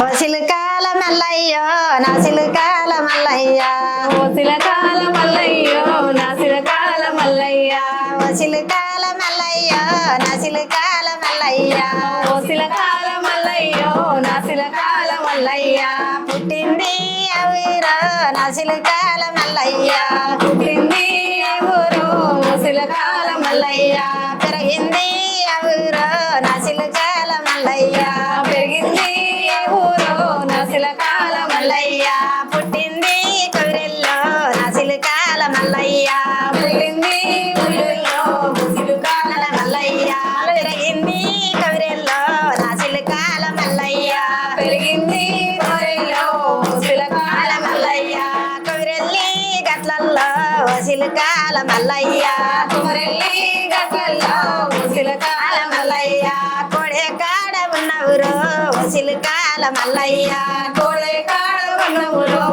వసిలకాల మల్లయ్యో నా సిలకాల మల్లయ్య ఓ శిలకాల మల్లయ్యో నా శిలకాల మల్లయ్య వసిలకాల మల్లయ్యో నా సిలకాల మల్లయ్య ఓ శిలకాల మల్లయ్యో నా శిలకాల మల్లయ్య పుట్టింది అవిరో నా సిలకాల మల్లయ్య పుట్టింది ఓ శిలకాల మల్లయ్య పెరిగింది అవిరో నా సిలకాల మల్లయ్య పుట్టింది ఊరిలో శిలకాల మల్లయ్య. పెరిగింది కవిరెల్లో నా సిలకాల మల్లయ్య. పెరిగింది ఊరిలో శిలకాల మల్లయ్య. కవిరెల్లి గట్లల్లో సిలకాల మల్లయ్య. కుమరెల్లి గట్లల్లో శిలకాల మల్లయ్య. కొడే కాడ ఉన్నవురో సిలకాల మల్లయ్య. కోడే కాడ ఉన్నవులో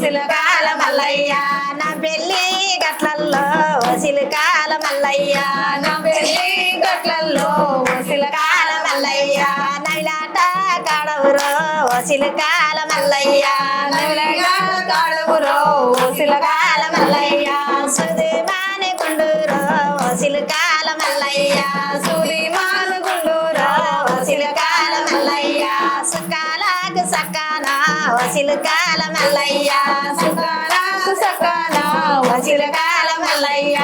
శిలకాల మల్లయ్య నా పెళ్ళి గట్లల్లో సిలకాల మల్లయ్య. నా పెళ్ళి గట్లల్లో శిలకాల మల్లయ్య. నైలాట కాడవురో సిలకాల మల్లయ్య. నవలగాల కాడవురో కాల మల్లయ్య. సుదేమాని గుండూరో సిలకాల మల్లయ్య. సూరిమాను గుండూరో సిలకాల మల్లయ్య. సకాన సిలకాల మల్లయ్య సుకాలకు సకాన సిలకాల మల్లయ్య